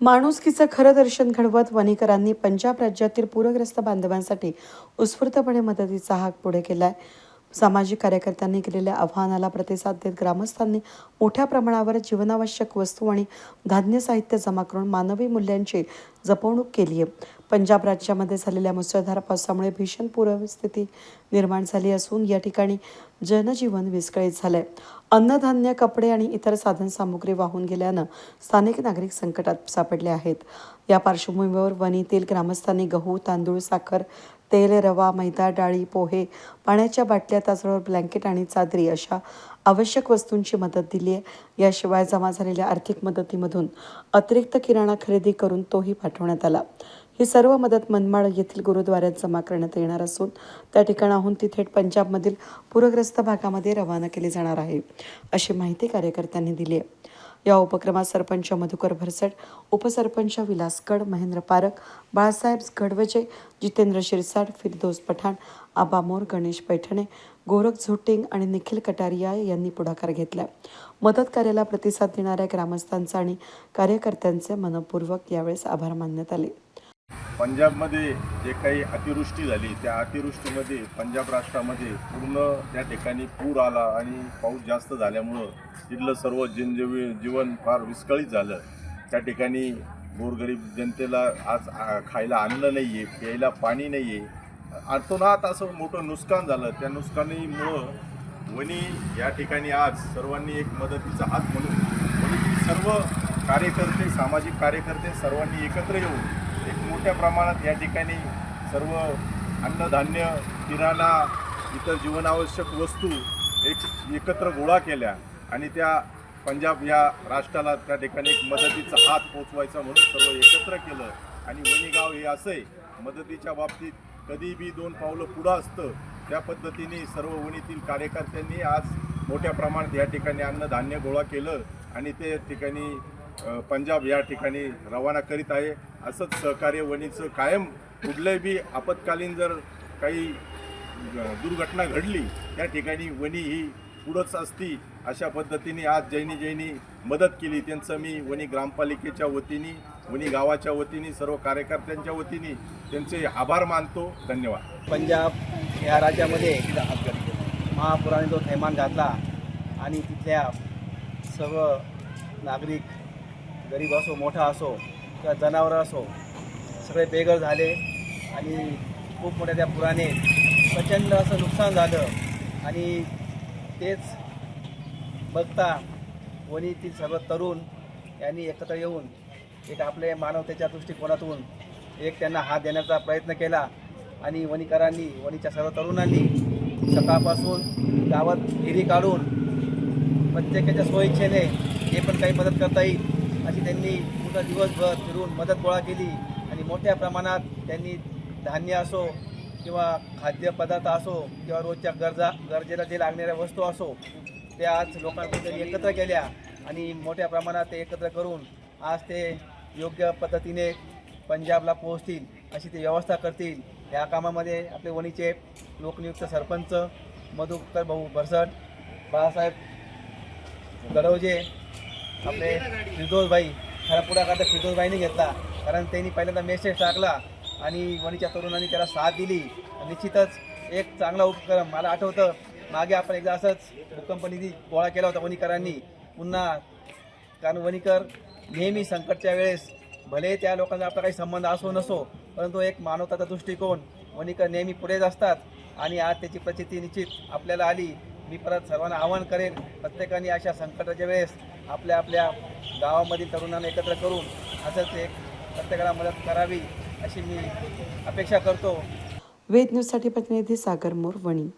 माणुसकीचं खरं दर्शन घडवत वणीकरांनी पंजाब राज्यातील पूरग्रस्त बांधवांसाठी उत्स्फूर्तपणे मदतीचा हाक पुढे केलाय. सामाजिक कार्यकर्त्यांनी केलेल्या आव्हानाला प्रतिसाद देत ग्रामस्थांनी मोठ्या प्रमाणावर जीवनावश्यक वस्तू आणि धान्य साहित्य जमा करून मानवी मूल्यांची जपवणूक केली आहे पंजाब राज्यामध्ये झालेल्या मुसळधार पावसामुळे भीषण पूरस्थिती निर्माण झाली असून या ठिकाणी जनजीवन विस्कळीत झालंय. अन्नधान्य कपडे आणि इतर साधनसामुग्री वाहून गेल्यानं स्थानिक नागरिक संकटात सापडले आहेत. या पार्श्वभूमीवर वणीतील ग्रामस्थांनी गहू तांदूळ साखर तेल रवा मैदा डाळी पोहे पाण्याच्या बाटल्या त्याचबरोबर ब्लँकेट आणि चादरी अशा आवश्यक वस्तूंची मदत दिली आहे. याशिवाय जमा झालेल्या आर्थिक मदतीमधून अतिरिक्त किराणा खरेदी करून तोही पाठवण्यात आला. ही सर्व मदत मनमाड येथील गुरुद्वाऱ्यात जमा करण्यात येणार असून त्या ठिकाणाहून ती थेट पंजाबमधील पूरग्रस्त भागामध्ये रवाना केली जाणार आहे अशी माहिती कार्यकर्त्यांनी दिली आहे. या उपक्रमात सरपंच मधुकर भरसट उपसरपंच विलासगड महेंद्र पारक बाळासाहेब गडवजे जितेंद्र शिरसाट फिरदोस पठाण आबा मोर गणेश पैठणे गोरख झोटिंग आणि निखिल कटारिया यांनी पुढाकार घेतला मदत कार्याला प्रतिसाद देणाऱ्या ग्रामस्थांचा आणि कार्यकर्त्यांचे मनपूर्वक यावेळेस आभार मानण्यात आले. पंजाबमध्ये जे काही अतिवृष्टी झाली त्या अतिवृष्टीमध्ये पंजाब राष्ट्रामध्ये पूर्ण त्या ठिकाणी पूर आला आणि पाऊस जास्त झाल्यामुळं तिथलं सर्व जनजीवी जीवन फार विस्कळीत झालं. त्या ठिकाणी गोरगरीब जनतेला आज खायला अन्न नाही आहे प्यायला पाणी नाही आहे अर्थोनात असं मोठं नुकसान झालं. त्या नुकसानीमुळं वणी या ठिकाणी आज सर्वांनी एक मदतीचा हात म्हणून सर्व कार्यकर्ते सामाजिक कार्यकर्ते सर्वांनी एकत्र येऊन एक मोठ्या प्रमाणात या ठिकाणी सर्व अन्नधान्य किराणा इतर जीवनावश्यक वस्तू एक एकत्र गोळा केल्या आणि त्या पंजाब या राष्ट्राला त्या ठिकाणी एक मदतीचा हात पोचवायचा म्हणून सर्व एकत्र केलं. आणि वणीगाव हे असं आहे मदतीच्या बाबतीत कधी बी दोन पावलं पुढं असतं त्या पद्धतीने सर्व वणीतील कार्यकर्त्यांनी आज मोठ्या प्रमाणात या ठिकाणी अन्नधान्य गोळा केलं आणि ते ठिकाणी पंजाब या ठिकाणी रवाना करीत आहे. असंच सहकार्य वणीचं कायम कुठलंही बी आपत्कालीन जर काही दुर्घटना घडली त्या ठिकाणी वणी ही पुढंच असती अशा पद्धतीने आज जैनी जैनी मदत केली. त्यांचं मी वणी ग्रामपालिकेच्या वतीने वणी गावाच्या वतीने सर्व कार्यकर्त्यांच्या वतीने त्यांचे आभार मानतो. धन्यवाद. पंजाब या राज्यामध्ये महापुराने जो थैमान घातला आणि तिथल्या सर्व नागरिक गरीब असो मोठा असो किंवा जनावरं असो सगळे बेघर झाले आणि खूप मोठ्या त्या पुराने प्रचंड असं नुकसान झालं आणि तेच बघता वणीतील सर्व तरुण यांनी एकत्र येऊन एक आपले मानवतेच्या दृष्टिकोनातून एक त्यांना हात देण्याचा प्रयत्न केला आणि वणीकरांनी वणीच्या सर्व तरुणांनी सकाळपासून गावात फेरी काढून प्रत्येकाच्या स्वइच्छेने जे पण काही मदत करता येईल अशी त्यांनी पूर्ण दिवसभर फिरून मदत गोळा केली आणि मोठ्या प्रमाणात त्यांनी धान्य असो किंवा खाद्यपदार्थ असो किंवा रोजच्या गरजा गरजेला जे लागणाऱ्या वस्तू असो त्या आज लोकांबद्दल एकत्र केल्या आणि मोठ्या प्रमाणात ते एकत्र करून आज ते योग्य पद्धतीने पंजाबला पोहोचतील अशी ते व्यवस्था करतील. या कामामध्ये आपले वणीचे लोकनियुक्त सरपंच मधुकर भाऊ भरसट बाळासाहेब गडवजे आपले फिरदोसबाई खरा पुढाकार तर फिरदोसबाईने घेतला. कारण त्यांनी पहिल्यांदा मेसेज टाकला आणि वणीच्या तरुणांनी त्याला साथ दिली. निश्चितच एक चांगला उपक्रम. मला आठवतं मागे आपण एकदा असंच भूकंप निधी गोळा केला होता वणीकरांनी. पुन्हा कारण वणीकर नेहमी संकटच्या वेळेस भले त्या लोकांचा आपला काही संबंध असो नसो परंतु एक मानवताचा दृष्टिकोन वणीकर नेहमी पुढेच असतात. आणि आज त्याची प्रचिती निश्चित आपल्याला आली. मी परत सर्वांना आवाहन करेन प्रत्येकाने अशा संकटाच्या वेळेस आपल्या आपल्या गावामधील तरुणांना एकत्र करून असंच एक प्रत्येकाला मदत करावी अशी मी अपेक्षा करतो. वेद न्यूजसाठी प्रतिनिधी सागर मोर वणी